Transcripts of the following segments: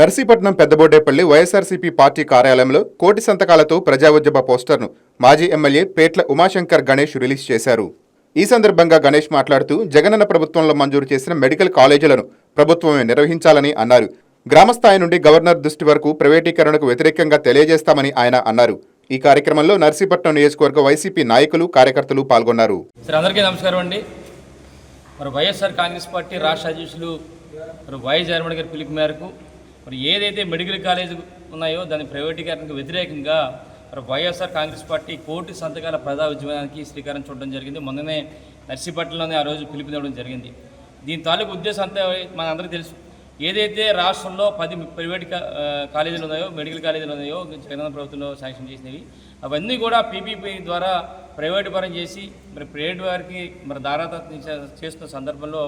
Narsipatnam పెద్దబోడేపల్లి YSRCP party కార్యాలయంలో కోటి సంతకాలతో ప్రజా ఉద్యమ పోస్టర్ను మాజీ ఎమ్మెల్యే పేట్ల ఉమాశంకర్ గణేష్ రిలీజ్ చేశారు. ఈ సందర్భంగా గణేష్ మాట్లాడుతూ జగనన్న ప్రభుత్వంలో మంజూరు చేసిన మెడికల్ కాలేజీలను ప్రభుత్వమే నిర్వహించాలని అన్నారు. గ్రామస్థాయి నుండి గవర్నర్ దృష్టి వరకు ప్రైవేటీకరణకు వ్యతిరేకంగా తెలియజేస్తామని ఆయన అన్నారు. ఈ కార్యక్రమంలో నర్సీపట్నం నియోజకవర్గ వైసీపీ నాయకులు కార్యకర్తలు పాల్గొన్నారు. అందరికీ నమస్కారం అండి. మరి వైఎస్ఆర్ కాంగ్రెస్ పార్టీ రాష్ట్ర అధ్యక్షులు మరి వై జగన్మోహన్ గారి పిలుపు మేరకు మరి ఏదైతే మెడికల్ కాలేజ్ ఉన్నాయో దాని ప్రైవేటీకరణకు వ్యతిరేకంగా మరి వైఎస్ఆర్ కాంగ్రెస్ పార్టీ కోటి సంతకాల ప్రజా ఉద్యమానికి శ్రీకారం చూడడం జరిగింది. మొన్ననే నర్సీపట్నంలోనే ఆ రోజు పిలుపునివ్వడం జరిగింది. దీని తాలూకు ఉద్దేశం అంతా మనందరికీ తెలుసు. ఏదైతే రాష్ట్రంలో పది ప్రైవేట్ కాలేజీలు ఉన్నాయో మెడికల్ కాలేజీలు ఉన్నాయో జగన్ ప్రభుత్వంలో శాంక్షన్ చేసినవి అవన్నీ కూడా పీపీపీ ద్వారా ప్రైవేటు పరం చేసి మరి ప్రైవేట్ వారికి మరి దారాత చేస్తున్న సందర్భంలో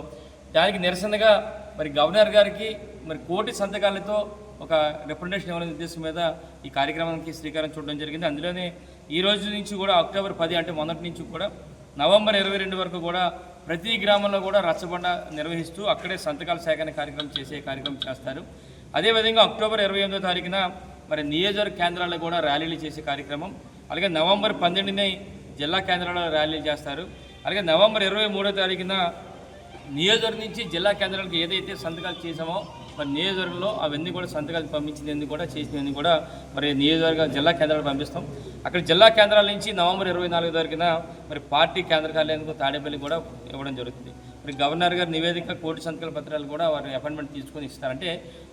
దానికి నిరసనగా మరి గవర్నర్ గారికి మరి కోటి సంతకాలతో ఒక రిప్రజెంటేషన్ ఇవ్వాలనే ఉద్దేశం మీద ఈ కార్యక్రమానికి శ్రీకారం చూడడం జరిగింది. అందులోనే ఈ రోజు నుంచి కూడా అక్టోబర్ పది అంటే మొదటి నుంచి కూడా నవంబర్ ఇరవై రెండు వరకు కూడా ప్రతి గ్రామంలో కూడా రచ్చబండ నిర్వహిస్తూ అక్కడే సంతకాల సేకరణ కార్యక్రమం చేసే కార్యక్రమం చేస్తారు. అదేవిధంగా అక్టోబర్ ఇరవై ఎనిమిదో తారీఖున మరి నియోజకవర్గ కేంద్రాల్లో కూడా ర్యాలీలు చేసే కార్యక్రమం. అలాగే నవంబర్ పన్నెండునే జిల్లా కేంద్రాల్లో ర్యాలీలు చేస్తారు. అలాగే నవంబర్ ఇరవై మూడో తారీఖున నియోజకవర్గం నుంచి జిల్లా కేంద్రాలకు ఏదైతే సంతకాలు చేసామో మరి నియోజకవర్గంలో అవన్నీ కూడా సంతకాలు పంపించింది కూడా చేసినవన్నీ కూడా మరి నియోజకవర్గ జిల్లా కేంద్రాలకు పంపిస్తాం. అక్కడ జిల్లా కేంద్రాల నుంచి నవంబర్ ఇరవై నాలుగు తారీఖున మరి పార్టీ కేంద్ర కార్యాలయానికి తాడేపల్లి కూడా ఇవ్వడం జరుగుతుంది. మరి గవర్నర్ గారి నివేదిక కోటి సంతకాల పత్రాలు కూడా వారు అపాయింట్మెంట్ తీసుకొని ఇస్తారంటే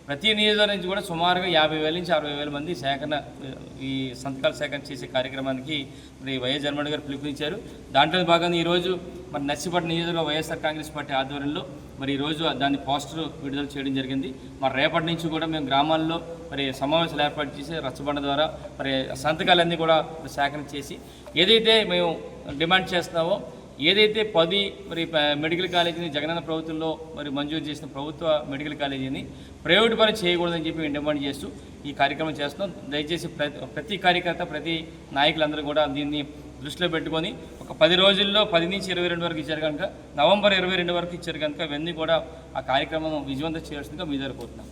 ప్రతి నియోజకవర్గం నుంచి కూడా సుమారుగా యాభై వేల నుంచి అరవై వేల మంది సేకరణ ఈ సంతకాల సేకరణ చేసే కార్యక్రమానికి మరి వైఎస్ జగన్మోహన్ గారు పిలుపునిచ్చారు. దాంట్లో భాగంగా ఈరోజు మరి నర్సీపట్నం నియోజకవర్గంలో వైఎస్ఆర్ కాంగ్రెస్ పార్టీ ఆధ్వర్యంలో మరి ఈరోజు దాన్ని పోస్టర్ విడుదల చేయడం జరిగింది. మరి రేపటి నుంచి కూడా మేము గ్రామాల్లో మరి సమావేశాలు ఏర్పాటు చేసి రచ్చబండ ద్వారా మరి సంతకాలన్నీ కూడా సేకరణ చేసి ఏదైతే మేము డిమాండ్ చేస్తున్నామో ఏదైతే పది మరి మెడికల్ కాలేజీని జగనన్న ప్రభుత్వంలో మరి మంజూరు చేసిన ప్రభుత్వ మెడికల్ కాలేజీని ప్రైవేట్ పని చేయకూడదని చెప్పి మేము డిమాండ్ చేస్తూ ఈ కార్యక్రమం చేస్తున్నాం. దయచేసి ప్రతి ప్రతి కార్యకర్త ప్రతి నాయకులందరూ కూడా దీన్ని దృష్టిలో పెట్టుకొని ఒక పది రోజుల్లో పది నుంచి ఇరవై రెండు వరకు ఇచ్చారు కనుక నవంబర్ ఇరవై రెండు వరకు ఇచ్చారు కనుక ఇవన్నీ కూడా ఆ కార్యక్రమం విజయవంతం చేయాల్సిందిగా మీ దగ్గర కోరుతున్నాం.